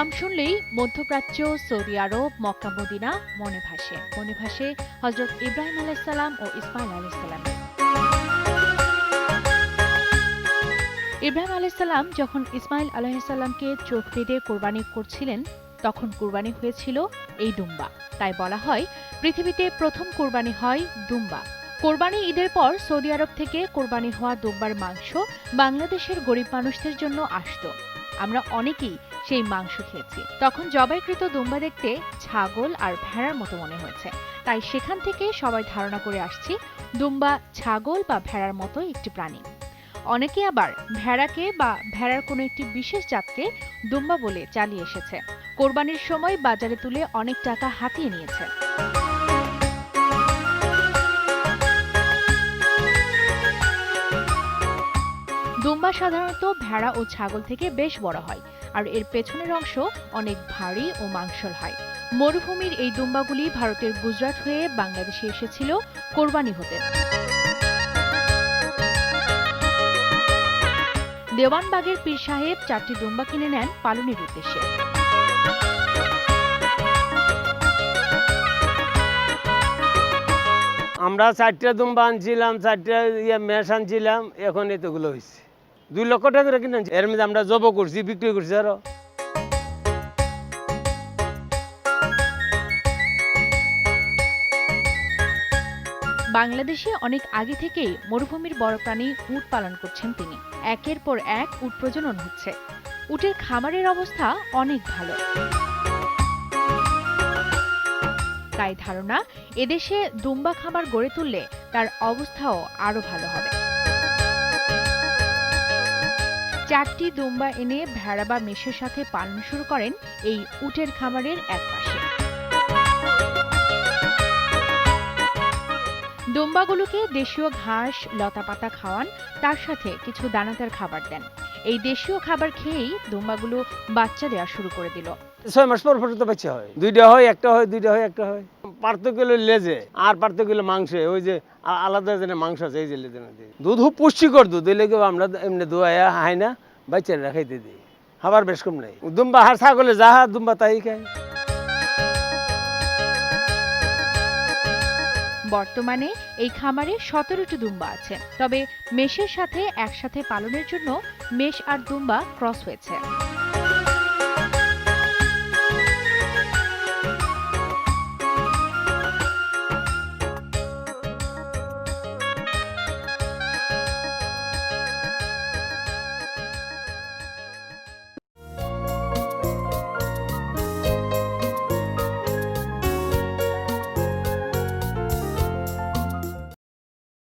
নাম শুনলেই মধ্যপ্রাচ্য, সৌদি আরব, মক্কা, মদিনা মনে ভাসে। মনে ভাসে হজরত ইব্রাহিম আলাইসাল্লাম ও ইসমাইল আলাইসাল্লাম ইব্রাহিম আলাইসাল্লাম যখন ইসমাইল আলাইসাল্লামকে চোখ বেঁধে কোরবানি করছিলেন, তখন কোরবানি হয়েছিল এই দুম্বা। তাই বলা হয়, পৃথিবীতে প্রথম কোরবানি হয় দুম্বা। কোরবানি ঈদের পর সৌদি আরব থেকে কোরবানি হওয়া দুম্বার মাংস বাংলাদেশের গরিব মানুষদের জন্য আসতো। আমরা অনেকেই সেই মাংস খেয়েছি। তখন জবাইকৃত দুম্বা দেখতে ছাগল আর ভেড়ার মতো মনে হয়েছে। তাই সেখান থেকে সবাই ধারণা করে আসছি, দুম্বা ছাগল বা ভেড়ার মতো একটি প্রাণী। অনেকে আবার ভেড়াকে বা ভেড়ার কোনো একটি বিশেষ জাতকে দুম্বা বলে চালিয়ে এসেছে। কোরবানির সময় বাজারে তুলে অনেক টাকা হাতিয়ে নিয়েছে। দুম্বা সাধারণত ভেড়া ও ছাগল থেকে বেশ বড় হয়, আর এর পেছনের অংশ অনেক ভারী ও মাংসল হয়। মরুভূমির এই দুম্বাগুলি ভারতের গুজরাট হয়ে বাংলাদেশে এসেছিল কোরবানি হতে। দেওয়ানবাগের পীর সাহেব চারটি দুম্বা কিনে নেন পালনের উদ্দেশ্যে। আমরা চারটা দুম্বা আনছিলাম, চারটা ইয়ে মেষ আনছিলাম, এখন এতগুলো হয়েছে দুই লক্ষ টাকা কিনে এর মধ্যে আমরা জব করছি, বিক্রি করছি আরও। বাংলাদেশে অনেক আগে থেকেই মরুভূমির বড় প্রাণী উট পালন করছেন তিনি। একের পর এক উট প্রজনন হচ্ছে। উটের খামারের অবস্থা অনেক ভালো। তাই ধারণা, এদেশে দুম্বা খামার গড়ে তুললে তার অবস্থাও আরও ভালো হবে। চারটি দুম্বা এনে ভেড়া বা মেষের সাথে পালন শুরু করেন এই উটের খামারের এক পাশে। দুম্বাগুলোকে দেশীয় ঘাস, লতাপাতা খাওয়ান, তার সাথে কিছু দানাদার খাবার দেন। এই দেশীয় খাবার খেয়েই দুম্বাগুলো বাচ্চা দেওয়া শুরু করে দিল। ছয় মাস পর পর তো বাচ্চা হয়। দুইটা হয়, একটা হয়, দুইটা হয়, একটা হয়। পার্থক্য লেজে, আর পার্থক্য মাংসে। ওই যে আলাদা যেন মাংস আছে, এই যে লেজে দুধ পুষ্টিকর দুধ এলে আমরা এমনি দোয়া হয় না। বাচ্চারা খাইতে দিই। খাবার বেশ কম নাই। দুম্বা হার ছাগলে যাহা দুম্বা তাই খায়। বর্তমানে এই খামারে সতেরোটি দুম্বা আছে তবে মেষের সাথে একসাথে পালনের জন্য মেষ আর দুম্বা ক্রস হয়েছে।